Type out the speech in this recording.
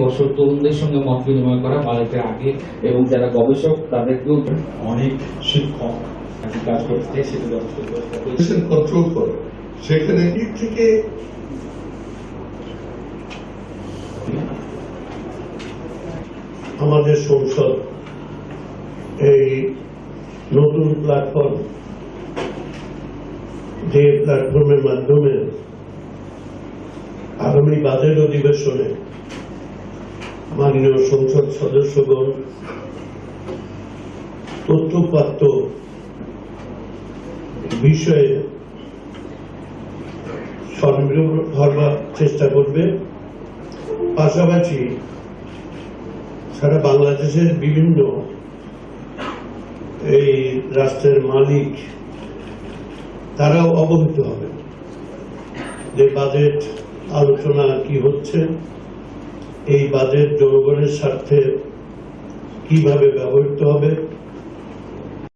বছর তরুণদের সঙ্গে মত বিনিময় করা বাজেটের আগে এবং যারা গবেষক তাদেরকেও অনেক শিক্ষক কাজ করতে সেটা যথেষ্ট কন্ট্রোল করে। সেখানে দিক থেকে আমাদের সংসদ এই নতুন প্ল্যাটফর্ম যে প্ল্যাটফর্মের মাধ্যমে আগামী বাজেট অধিবেশনে মাননীয় সংসদ সদস্যগণ, তথ্যপ্রাপ্ত বিষয়ে স্বনির্ভর হবার চেষ্টা করবে। পাশাপাশি সারা বাংলাদেশের বিভিন্ন এই রাষ্ট্রের মালিক, তারাও অবহিত হবে যে বাজেট আলোচনা কি হচ্ছে। এই বাজেট জনগণের স্বার্থে কীভাবে ব্যবহৃত হবে?